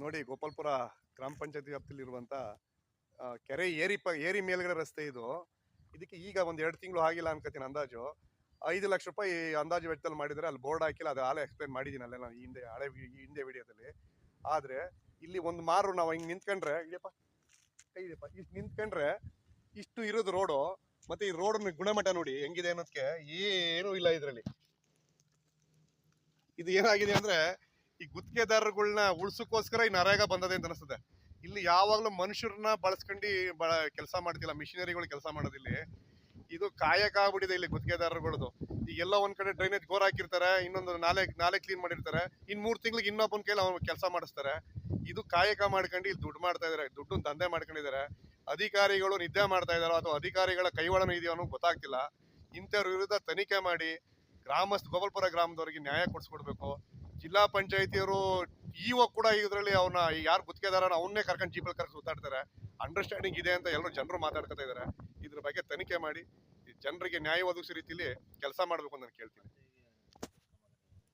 ನೋಡಿ ಗೋಪಾಲ್ಪುರ ಗ್ರಾಮ ಪಂಚಾಯತಿ ವ್ಯಾಪ್ತಿಲಿ ಇರುವಂತ ಕೆರೆ ಏರಿ ಪ, ಏರಿ ಮೇಲ್ಗಡೆ ರಸ್ತೆ ಇದು. ಇದಕ್ಕೆ ಈಗ ಒಂದು ಎರಡು ತಿಂಗಳು ಆಗಿಲ್ಲ ಅನ್ಕೋತೀನಿ ಅಂದಾಜು. ಐದು ಲಕ್ಷ ರೂಪಾಯಿ ಅಂದಾಜು ವೆಚ್ಚದಲ್ಲಿ ಮಾಡಿದ್ರೆ ಅಲ್ಲಿ ಬೋರ್ಡ್ ಹಾಕಿಲ್ಲ, ಅದು ಹಾಲೆ ಎಕ್ಸ್ಪ್ಲೈನ್ ಮಾಡಿದ್ದೀನಿ ಅಲ್ಲೇ ನಾನು ಹಿಂದೆ, ಹಳೆ ಈ ಹಿಂದೆ ವಿಡಿಯೋದಲ್ಲಿ. ಆದ್ರೆ ಇಲ್ಲಿ ಒಂದು ಮಾರು ನಾವು ಹಿಂಗ್ ನಿಂತ್ಕೊಂಡ್ರೆ ಇದೆಯಪ್ಪ ಇದೆಯಪ್ಪ ಇಷ್ಟು ನಿಂತ್ಕೊಂಡ್ರೆ ಇಷ್ಟು ಇರೋದು ರೋಡು. ಮತ್ತೆ ಈ ರೋಡ್ ಗುಣಮಟ್ಟ ನೋಡಿ ಹೆಂಗಿದೆ ಅನ್ನೋದಕ್ಕೆ ಏನೂ ಇಲ್ಲ ಇದರಲ್ಲಿ. ಇದು ಏನಾಗಿದೆ ಅಂದ್ರೆ ಈ ಗುತ್ತಿಗೆದಾರಗಳನ್ನ ಉಳ್ಸಕ್ಕೋಸ್ಕರ ಈ ನರೇಗ ಬಂದದೆ ಅಂತ ಅನಿಸ್ತದೆ ಇಲ್ಲಿ ಯಾವಾಗಲೂ ಮನುಷ್ಯರನ್ನ ಬಳಸ್ಕೊಂಡು ಬಳ ಕೆಲಸ ಮಾಡ್ತಿಲ್ಲ, ಮಿಷಿನರಿಗಳು ಕೆಲಸ ಮಾಡೋದಿಲ್ಲಿ ಇದು ಕಾಯಕ ಆಗ್ಬಿಟ್ಟಿದೆ ಇಲ್ಲಿ ಗುತ್ತಿಗೆದಾರರುಗಳದು. ಈಗ ಎಲ್ಲ ಒಂದ್ ಕಡೆ ಡ್ರೈನೇಜ್ ಗೋರ್ ಹಾಕಿರ್ತಾರೆ, ಇನ್ನೊಂದು ನಾಲೆ ನಾಲೆ ಕ್ಲೀನ್ ಮಾಡಿರ್ತಾರೆ. ಇನ್ ಮೂರ್ ತಿಂಗಳಿಗೆ ಇನ್ನೊಬ್ಬನ ಕೈಲಿ ಅವ್ನು ಕೆಲಸ ಮಾಡಿಸ್ತಾರೆ. ಇದು ಕಾಯಕ ಮಾಡ್ಕೊಂಡು ಇಲ್ಲಿ ದುಡ್ಡು ಮಾಡ್ತಾ ಇದಾರೆ ದುಡ್ಡು ದಂಧೆ ಮಾಡ್ಕೊಂಡಿದ್ದಾರೆ ಅಧಿಕಾರಿಗಳು ನಿದ್ದೆ ಮಾಡ್ತಾ ಇದಾರೋ ಅಥವಾ ಅಧಿಕಾರಿಗಳ ಕೈವಾಡನ ಇದೆಯೋ ಅನ್ನೋ ಗೊತ್ತಾಗ್ತಿಲ್ಲ. ಇಂಥವ್ರ ವಿರುದ್ಧ ತನಿಖೆ ಮಾಡಿ, ಗ್ರಾಮಸ್ಥ, ಗೋಪಾಲ್ಪುರ ಗ್ರಾಮದವರಿಗೆ ನ್ಯಾಯ ಕೊಡಿಸ್ಕೊಡ್ಬೇಕು. ಜಿಲ್ಲಾ ಪಂಚಾಯತಿಯವರು ಇವ ಕೂಡ ಇದರಲ್ಲಿ ಅವನ ಯಾರು ಗುತ್ತಿಗೆದಾರನ ಅವನ್ನೇ ಕರ್ಕೊಂಡು ಜೀಪಲ್ಲಿ ಕರ್ಕೊಂಡು ಸುತ್ತಾಡ್ತಾರೆ. ಅಂಡರ್ಸ್ಟ್ಯಾಂಡಿಂಗ್ ಇದೆ ಅಂತ ಎಲ್ಲರೂ ಜನರು ಮಾತಾಡ್ಕೊತಾ ಇದ್ದಾರೆ ಇದ್ರ ಬಗ್ಗೆ ತನಿಖೆ ಮಾಡಿ ಜನರಿಗೆ ನ್ಯಾಯ ಒದಗಿಸೋ ರೀತಿಲಿ ಕೆಲಸ ಮಾಡಬೇಕು ಅಂತ ನಾನು ಕೇಳ್ತೀನಿ.